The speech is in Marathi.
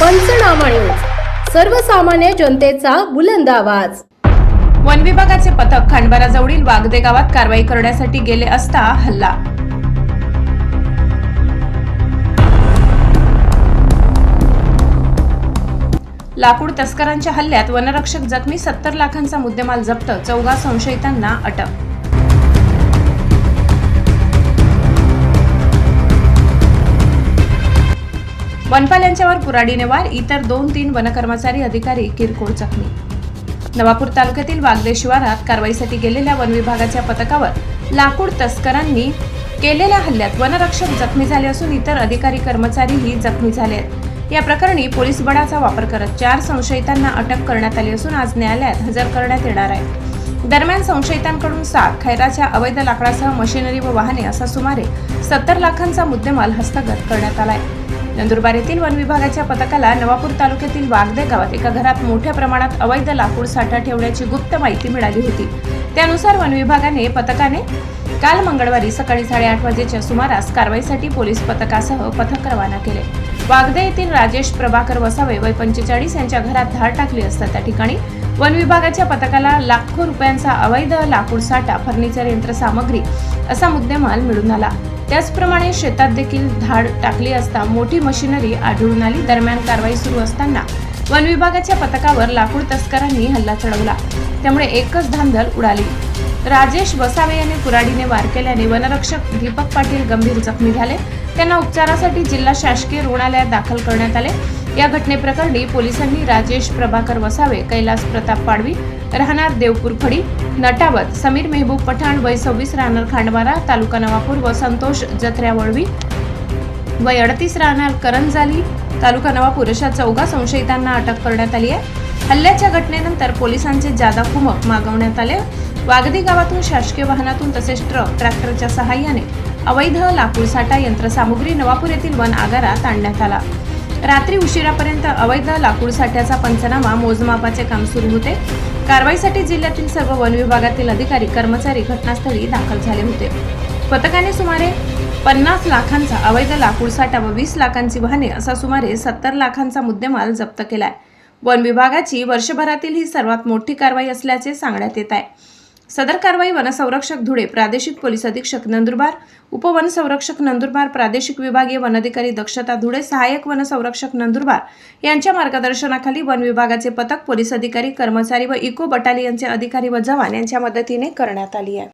पंचनामा न्यूज. सर्वसामान्य जनतेचा बुलंद आवाज. वन विभागाचे पथक खांडबाराजवळील वागदे गावात कारवाई करण्यासाठी गेले असता हल्ला. लाकूड तस्करांच्या हल्ल्यात वनरक्षक जखमी सत्तर लाखांचा मुद्देमाल जप्त चौघा संशयितांना अटक. वनपाल यांच्यावर कुराडीने वार इतर दोन तीन वनकर्मचारी अधिकारी किरकोळ जखमी. नवापूर तालुक्यातील वागदे शिवारात कारवाईसाठी गेलेल्या वन विभागाच्या पथकावर लाकूड तस्करांनी केलेल्या हल्ल्यात वनरक्षक जखमी झाले असून इतर अधिकारी कर्मचारीही जखमी झाले आहेत. या प्रकरणी पोलीस बळाचा वापर करत चार संशयितांना अटक करण्यात आली असून आज न्यायालयात हजर करण्यात येणार आहे. दरम्यान संशयितांकडून सात खैराच्या अवैध लाकडासह मशिनरी व वाहने असा सुमारे सत्तर लाखांचा मुद्देमाल हस्तगत करण्यात आला आहे नंदुरबार येथील वन विभागाच्या पथकाला नवापूर तालुक्यातील वागदे गावात एका घरात मोठ्या प्रमाणात अवैध लाकूड साठा ठेवण्याची गुप्त माहिती मिळाली होती. त्यानुसार वन विभागाने पथकाने काल मंगळवारी सकाळी साडेआठ वाजेच्या सुमारास कारवाईसाठी पोलीस पथकासह पथक रवाना केले. वागदे येथील राजेश प्रभाकर वसावे वय पंचेचाळीस यांच्या घरात धाड टाकली असता त्या ठिकाणी वन विभागाच्या पथकाला लाखो रुपयांचा अवैध लाकूड साठा फर्निचर यंत्रसामग्री असा मुद्देमाल मिळून आला. त्याचप्रमाणे शेतात देखील धाड टाकली असता मोठी मशिनरी आढळून आली. दरम्यान कारवाई सुरू असताना वन विभागाच्या पथकावर लाकूड तस्करांनी हल्ला चढवला. त्यामुळे एकच धांदल उडाली. राजेश वसावे यांनी कुराडीने वार केल्याने वनरक्षक दीपक पाटील गंभीर जखमी झाले. त्यांना उपचारासाठी जिल्हा शासकीय रुग्णालयात दाखल करण्यात आले. या घटनेप्रकरणी पोलिसांनी राजेश प्रभाकर वसावे कैलास प्रताप पाडवी राहणार देवपूर फडी नटावत समीर मेहबूब पठाण वय सव्वीस राहणार खांडवारा तालुका नवापूर व संतोष जत्र्या वळवी वय अडतीस राहणार करंजाली तालुका नवापूर अशा चौघा संशयितांना अटक करण्यात आली आहे. हल्ल्याच्या घटनेनंतर पोलिसांचे जादा कुमक मागवण्यात आले. वागदी गावातून शासकीय वाहनातून तसेच ट्रक ट्रॅक्टरच्या सहाय्याने अवैध लाकूड साठा यंत्रसामुग्री नवापूर येथील वन आगारात आणण्यात आला. रात्री उशिरापर्यंत अवैध लाकूड साठ्याचा पंचनामा मोजमापाचे काम सुरू होते. कारवाईसाठी जिल्ह्यातील सर्व वन विभागातील अधिकारी कर्मचारी घटनास्थळी दाखल झाले होते. पथकाने सुमारे पन्नास लाखांचा अवैध लाकूड साठा व वीस लाखांची वाहने असा सुमारे सत्तर लाखांचा मुद्देमाल जप्त केलाय. वन विभागाची वर्षभरातील ही सर्वात मोठी कारवाई असल्याचे सांगण्यात येत आहे. सदर कारवाई वनसंरक्षक धुळे प्रादेशिक पोलीस अधीक्षक नंदुरबार उपवनसंरक्षक नंदुरबार प्रादेशिक विभागीय वनाधिकारी दक्षता धुळे सहाय्यक वनसंरक्षक नंदुरबार यांच्या मार्गदर्शनाखाली वन विभागाचे पथक पोलीस अधिकारी कर्मचारी व इको बटालियनचे अधिकारी व जवान यांच्या मदतीने करण्यात आली आहे.